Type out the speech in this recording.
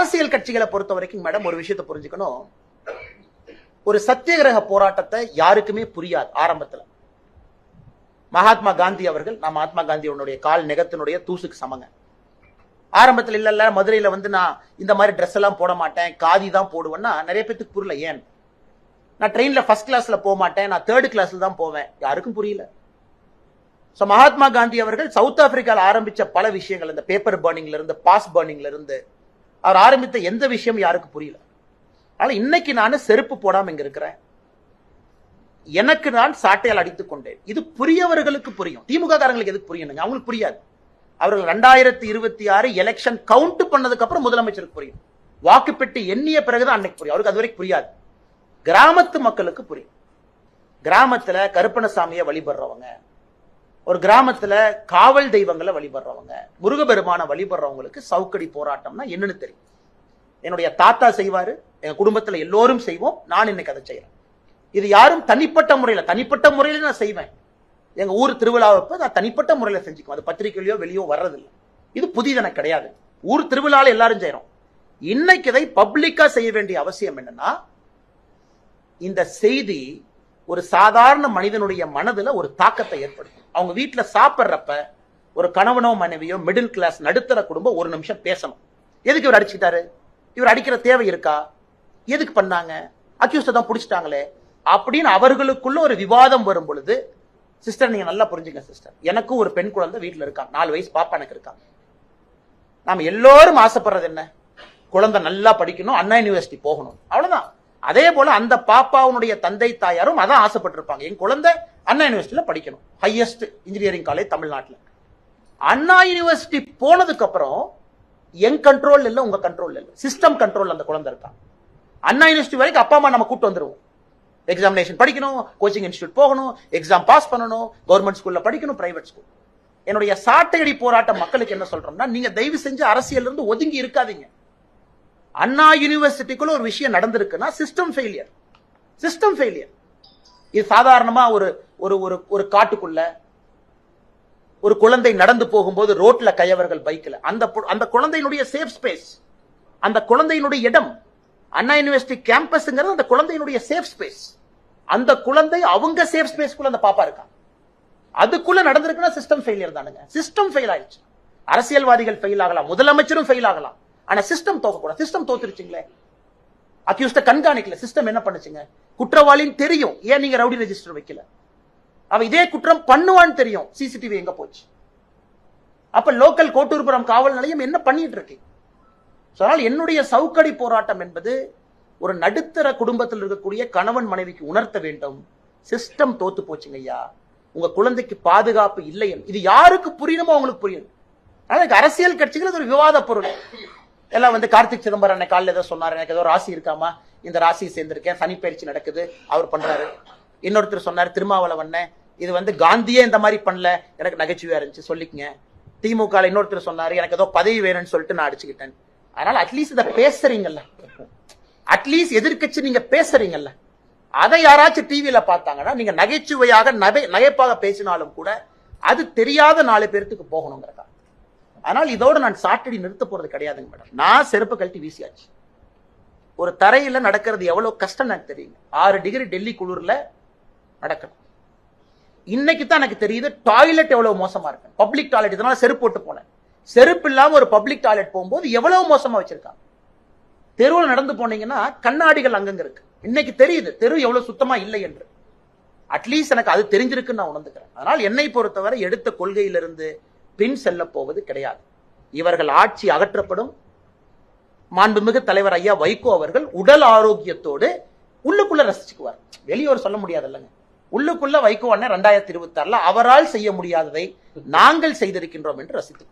அரசியல் கட்சிகளை பொறுத்த வரைக்கும் மேடம் ஒரு விஷயத்தை புரிஞ்சுக்கணும். ஒரு சத்தியகிரக போராட்டத்தை யாருக்குமே புரியாது ஆரம்பத்துல. மகாத்மா காந்தி அவர்கள் நான் மகாத்மா காந்தியோடைய கால் நெகத்தினுடைய தூசுக்கு சமங்க. ஆரம்பத்தில் இல்ல இல்ல மதுரையில் வந்து நான் இந்த மாதிரி ட்ரெஸ் எல்லாம் போட மாட்டேன் காதி தான் போடுவேன்னா நிறைய பேத்துக்கு புரியல ஏன்? நான் ட்ரெயின்ல ஃபர்ஸ்ட் கிளாஸ்ல போக மாட்டேன் நான் தேர்ட் கிளாஸில் தான் போவேன். யாருக்கும் புரியல. சோ மகாத்மா காந்தி அவர்கள் சவுத் ஆப்பிரிக்கால ஆரம்பிச்ச பல விஷயங்கள் இந்த பேப்பர் பர்னிங்ல இருந்து பாஸ் பர்னிங்ல இருந்து அவர் ஆரம்பித்த எந்த விஷயம் யாருக்கும் புரியல? ஆனா இன்னைக்கு நான் செருப்பு போடாம இங்க இருக்கிறேன். எனக்கு நான் சாட்டையால் அடித்துக் கொண்டேன். இது புரியவர்களுக்கு புரியும். திமுக காரங்களுக்கு எதுக்கு புரியணுங்க அவங்களுக்கு புரியாது. அவர்கள் ரெண்டாயிரத்தி இருபத்தி ஆறு எலெக்ஷன் கவுண்ட் பண்ணதுக்கு அப்புறம் முதலமைச்சருக்கு புரியும். வாக்கு பெட்டி எண்ணிய பிறகுதான் அன்னைக்கு புரியும். அவருக்கு அது வரைக்கும் புரியாது. கிராமத்து மக்களுக்கு புரியும். கிராமத்துல கருப்பணசாமியை வழிபடுறவங்க ஒரு கிராமத்துல காவல் தெய்வங்களை வழிபடுறவங்க முருகபெருமான வழிபடுறவங்களுக்கு சவுக்கடி போராட்டம்னா என்னன்னு தெரியும். என்னுடைய தாத்தா செய்வாரு எங்க குடும்பத்துல எல்லோரும் செய்வோம் நான் இன்னைக்கு அதை செய்யறேன் இது யாரும் தனிப்பட்ட முறையில தனிப்பட்ட முறையில நான் செய்வேன். எங்க ஊர் திருவிழாவப்ப நான் தனிப்பட்ட முறையில செஞ்சுக்குவேன். அது பத்திரிகையிலயோ வெளியோ வர்றதில்லை. இது புதிதன கிடையாது. ஊர் திருவிழால எல்லாரும் செய்யறோம் இன்னைக்கு இதை பப்ளிக்கா செய்ய வேண்டிய அவசியம் என்னன்னா இந்த செய்தி ஒரு சாதாரண மனிதனுடைய மனதுல ஒரு தாக்கத்தை ஏற்படுத்தும். அவங்க வீட்டில் சாப்பிட்றப்ப ஒரு கணவனோ மனைவியோ மிடில் கிளாஸ் நடுத்தர குடும்பம் ஒரு நிமிஷம் பேசணும். எதுக்கு இவர் அடிச்சுட்டாரு இவர் அடிக்கிற தேவை இருக்கா? எதுக்கு பண்ணாங்க? அக்யூஸ்ட தான் பிடிச்சிட்டாங்களே. அப்படின்னு அவர்களுக்குள்ள ஒரு விவாதம் வரும் பொழுது சிஸ்டர் நீங்க நல்லா புரிஞ்சுங்க சிஸ்டர் எனக்கும் ஒரு பெண் குழந்தை வீட்டில் இருக்கான் நாலு வயசு பாப்பா எனக்கு இருக்கான் நாம எல்லோரும் ஆசைப்படுறது என்ன? குழந்தை நல்லா படிக்கணும் அண்ணா யூனிவர்சிட்டி போகணும். அவ்வளவுதான். அதே போல அந்த பாப்பாவுடைய தந்தை தாயாரும் அதான் ஆசைப்பட்டிருப்பாங்க. என் குழந்தை அண்ணா யூனிவர்சிட்டியில் படிக்கணும். ஹையஸ்ட் இன்ஜினியரிங் காலேஜ் தமிழ்நாட்டில். அண்ணா யூனிவர்சிட்டி போனதுக்கு அப்புறம் என் கண்ட்ரோல் இல்லை உங்க கண்ட்ரோல் இல்லை. சிஸ்டம் கண்ட்ரோல் அந்த குழந்தை இருக்கான் அண்ணா யூனிவர்சிட்டி வரைக்கும் அப்பா அம்மா நம்ம கூட்டு வந்துருவோம். எக்ஸாமினேஷன் படிக்கணும் கோச்சிங் இன்ஸ்டியூட் போகணும் எக்ஸாம் பாஸ் பண்ணணும் கவர்மெண்ட் ஸ்கூல்ல படிக்கணும் பிரைவேட் ஸ்கூல் என்னுடைய சாட்டையடி போராட்ட மக்களுக்கு என்ன சொல்றோம்னா நீங்க தயவு செஞ்சு அரசியல் இருந்து ஒதுங்கி இருக்காதீங்க. அண்ணா யூனிவர்சிட்டிக்குள்ள ஒரு விஷயம் நடந்திருக்குன்னா சிஸ்டம் ஃபெயிலியர் சிஸ்டம் ஃபெயிலியர் இது சாதாரணமா ஒரு ஒரு ஒரு ஒரு காட்டுக்குள்ள ஒரு குழந்தை நடந்து போகும்போது ரோட்ல கையவர்கள் பைக்ல அந்த அந்த குழந்தையினுடைய சேஃப் ஸ்பேஸ் அந்த குழந்தையினுடைய இடம் அண்ணா யூனிவர்சிட்டி கேம்பஸ்ங்கிறது அந்த குழந்தையினுடைய சேஃப் ஸ்பேஸ் அந்த குழந்தை அவங்க சேஃப் ஸ்பேஸ்க்குள்ள அந்த பாப்பா இருக்கான் அதுக்குள்ள நடந்திருக்குன்னா சிஸ்டம் ஃபெயிலியர் தானுங்க. சிஸ்டம் ஃபெயில் ஆயிடுச்சு. அரசியல்வாதிகள் ஃபெயில் ஆகலாம். முதலமைச்சரும் ஃபெயில் ஆகலாம். ஆனா சிஸ்டம் தோக்கக்கூடாது. சிஸ்டம் தோத்துருச்சுங்களே. அக்யூஸ்ட கண்காணிக்கல. சிஸ்டம் என்ன பண்ணுச்சுங்க? குற்றவாளின்னு தெரியும். ஏன் நீங்க ரவுடி ரெஜிஸ்டர் வைக்கல? அவன் இதே குற்றம் பண்ணுவான்னு தெரியும். சிசிடிவி எங்க போச்சு? அப்ப லோக்கல் கோட்டூர்புரம் காவல் நிலையம் என்ன பண்ணிட்டு இருக்கு? அதனால் என்னுடைய சவுக்கடி போராட்டம் என்பது ஒரு நடுத்தர குடும்பத்தில் இருக்கக்கூடிய கணவன் மனைவிக்கு உணர்த்த வேண்டும். சிஸ்டம் தோத்து போச்சுங்க ஐயா. உங்க குழந்தைக்கு பாதுகாப்பு இல்லை இது யாருக்கு புரியணுமோ அவங்களுக்கு புரியணும் அதனால அரசியல் கட்சிகள் ஒரு விவாத பொருள். எல்லாம் வந்து கார்த்திக் சிதம்பரம் அன்னைக்கு காலையில் ஏதோ சொன்னார். எனக்கு ஏதோ ராசி இருக்காமா? இந்த ராசியை சேர்ந்திருக்கேன். சனி பயிற்சி நடக்குது. அவர் பண்றாரு. இன்னொருத்தர் சொன்னார் திருமாவளவண்ணே இது வந்து காந்தியே இந்த மாதிரி பண்ணல. எனக்கு நகைச்சுவையா இருந்துச்சு. சொல்லிக்கங்க. திமுக இன்னொருத்தர் சொன்னாரு எனக்கு ஏதோ பதவி வேணும்னு சொல்லிட்டு நான் அடிச்சுக்கிட்டேன். அதனால அட்லீஸ்ட் இதை பேசுறீங்கல்ல. அட்லீஸ்ட் எதிர்க்கட்சி நீங்க பேசுறீங்கல்ல. அதை யாராச்சும் டிவியில பார்த்தாங்கன்னா நீங்க நகைச்சுவையாக நகை நகைப்பாக பேசினாலும் கூட அது தெரியாத நாலு பேர்த்துக்கு போகணுங்கிறதா. அதனால் இதோட நான் சாட்டடி நிறுத்த போறது கிடையாதுங்க மேடம். நான் செருப்பு கழட்டி வீசியாச்சு. ஒரு தரையில நடக்கிறது எவ்வளவு கஷ்டம் எனக்கு தெரியுங்க ஆறு டிகிரி டெல்லி குளிரில் நடக்கணும். இன்னைக்கு தான் எனக்கு தெரியுது டாய்லெட் எவ்வளவு மோசமா இருக்கு. பப்ளிக் டாய்லெட் இதனால செருப்பு போட்டு போனேன். செருப்பு இல்லாம ஒரு பப்ளிக் டாய்லெட் போகும்போது எவ்வளவு மோசமா வச்சிருக்காங்க. தெருவில் நடந்து போனீங்கன்னா கண்ணாடிகள் அங்கங்க இருக்கு. இன்னைக்கு தெரியுது தெரு எவ்வளவு சுத்தமா இல்லை என்று. அட்லீஸ்ட் எனக்கு அது தெரிஞ்சிருக்குன்னு நான் உணர்ந்துக்கிறேன். அதனால் என்னை பொறுத்தவரை எடுத்த கொள்கையிலிருந்து பின் செல்ல போவது கிடையாது. இவர்கள் ஆட்சி அகற்றப்படும். மாண்புமிகு தலைவர் ஐயா வைகோ அவர்கள் உடல் ஆரோக்கியத்தோடு உள்ளுக்குள்ள ரசிச்சுக்குவார். வெளியோர் சொல்ல முடியாது இல்லைங்க உள்ளுக்குள்ள வைகோ அண்ணன் ரெண்டாயிரத்தி இருபத்தி ஆறுல அவரால் செய்ய முடியாததை நாங்கள் செய்திருக்கின்றோம் என்று ரசித்துக்